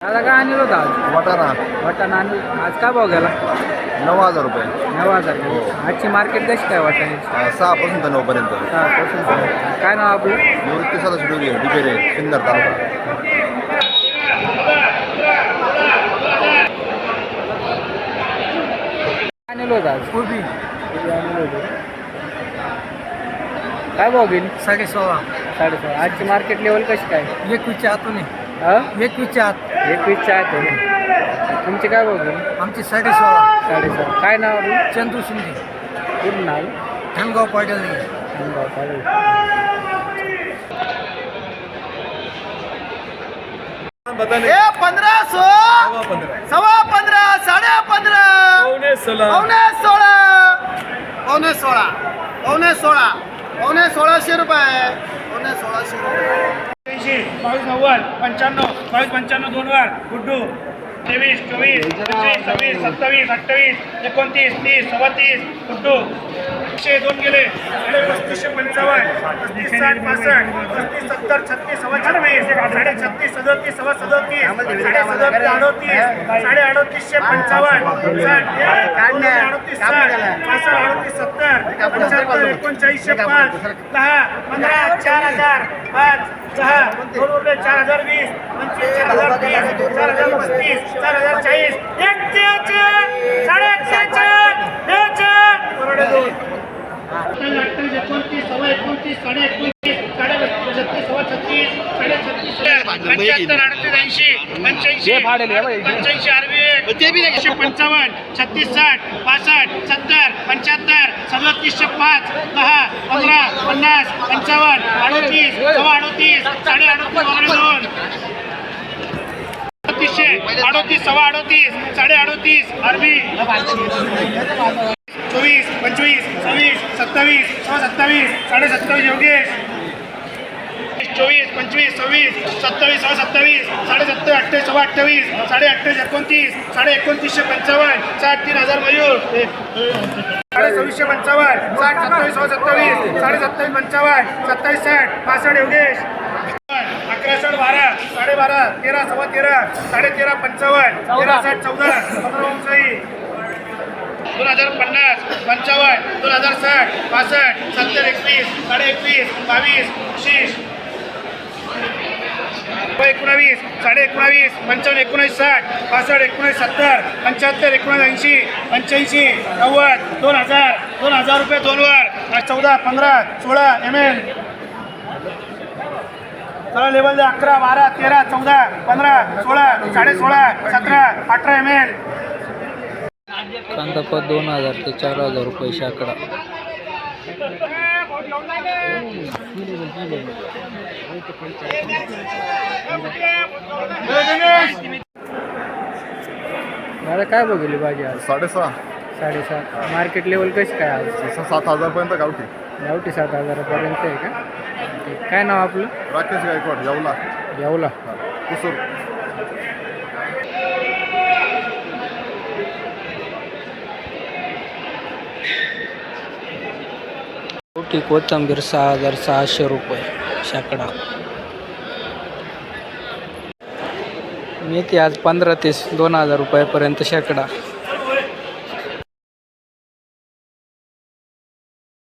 दादा काय आणलं होतं आज? वाटाणा. वाटाणा आणि आज काय भाव गेला? नऊ हजार रुपये. नऊ हजार. आजची मार्केट कशी काय वाटाण्याची अं, सहापासून तर नऊपर्यंत सहा पासून काय नाव आपलं? निवृत्ती सदा शेड्यूल डिपेरे सिन्नर तालुका. काय आणलं होतं आज? कोबी. आणलं होतं. काय भाव गेली? साडे सोळा. साडेसहा आजची मार्केट लेवल कशी काय? एकवीसच्या आतून हा एकवीसच्या आत एकवीसच्या आत आहे तुमची काय गेली आमची साडे सोळा साडेसहा काय नाव आपलं चंदू शिंदे. पूर्ण नाव? धनगाव पाटील. धनगाव, चालेल. पंधरा सो सव्वा पंधरा. साडे पंधरा. पावणे सोळा. पावणे सोळा. पावणे सोळा. पावणे सोळाशे रुपये. पावणे सोळाशे रुपये. ऐंशी बावीस नव्वद पंच्याण्णव बावीस पंच्याण्णव दोन वर. गुड्डू तेवीस चोवीस पंचवीस सव्वीस सत्तावीस अठ्ठावीस एकोणतीस तीस सव्वा गुड्डू. एकशे दोन गेले साडे पस्तीसशे पंचावन्न पस्तीस साठ पासष्ट पस्तीस सत्तर छत्तीस सव्वा छत्तीस साडे छत्तीस सदोतीस सव्वा सदतीस साडे सदतीस अडोतीस साडे अडोतीसशे पंचावन्न साठ अडोतीस साठ पासष्ट अडोतीस सत्तर पंच्याहत्तर एकोणचाळीसशे पाच दहा पंधरा चार हजार पाच दहा दोन रुपये चार हजार वीस पंचवीस चार हजार तीस चार हजार पस्तीस चार हजार चाळीस एकशे साडे एकशे बरोबर दोन अठ्ठावीस एकोणतीस साडे एकोणतीस साडे छत्तीस सव्वा छत्तीस साडे छत्तीस पंच्याहत्तर अडतीस ऐंशी पंच्याऐंशी पंच्याऐंशी अरवी एकशे पंचावन्न छत्तीस साठ पासष्ट सत्तर पंच्याहत्तर सदतीसशे पाच दहा पंधरा पन्नास पंचावन्न अडतीस सव्वा अडतीस साडे अडतीस दोन. अडतीसशे अडतीस सव्वा अडतीस साडे अडतीस अरबी चोवीस पंचवीस सव्वीस सत्तावीस सत्तावीस साडे सत्तावीस योगेश. चोवीस पंचवीस सव्वीस सत्तावीस सहा सत्तावीस साडे अठ्ठावीस सव्वा अठ्ठावीस साडे अठ्ठावीस एकोणतीस साडे एकोणतीसशे पंचावन्न साठ तीन हजार मयूर. साडे सव्वीसशे पंचावन्न साठ सत्तावीस सव्वा सत्तावीस साडे सत्तावीस पंचावन्न सत्तावीस साठ पासष्ट योगेश. अकरा साठ बारा साडेबारा तेरा सव्वा तेरा साडे तेरा पंचावन्न तेरा साठ चौदा पंधरा वंशाई दोन हजार पन्नास पंचावन्न दोन हजार साठ पासष्ट सत्तर एकवीस साडे एकवीस बावीस शीस एकोणावीस साडे एकोणावीस पंचावन्न एकोणीस साठ पासष्ट एकोणीस सत्तर पंच्याहत्तर एकोणीस ऐंशी पंच्याऐंशी नव्वद दोन हजार दोन हजार रुपये दोनवर चौदा पंधरा सोळा एम एल चला लेवल द्या अकरा बारा तेरा चौदा पंधरा सोळा साडे सोळा सतरा अठरा एम एल कांदापत दोन हजार ते चार हजार रुपये शाकडा. दादा काय बघितली भाजी आज? साडेसहा. साडेसात मार्केट लेवल कशी काय आज? सात हजारपर्यंत गावठी. गावठी सात हजारापर्यंत आहे का. काय नाव आपलं? राकेश गायकवाड येवला. येवला. कुसूर. गावठी कोथंबीर सहा हजार सहाशे रुपये शाकडा. मेथी आज पंधरा ते दोन हजार रुपयापर्यंत शेकडा.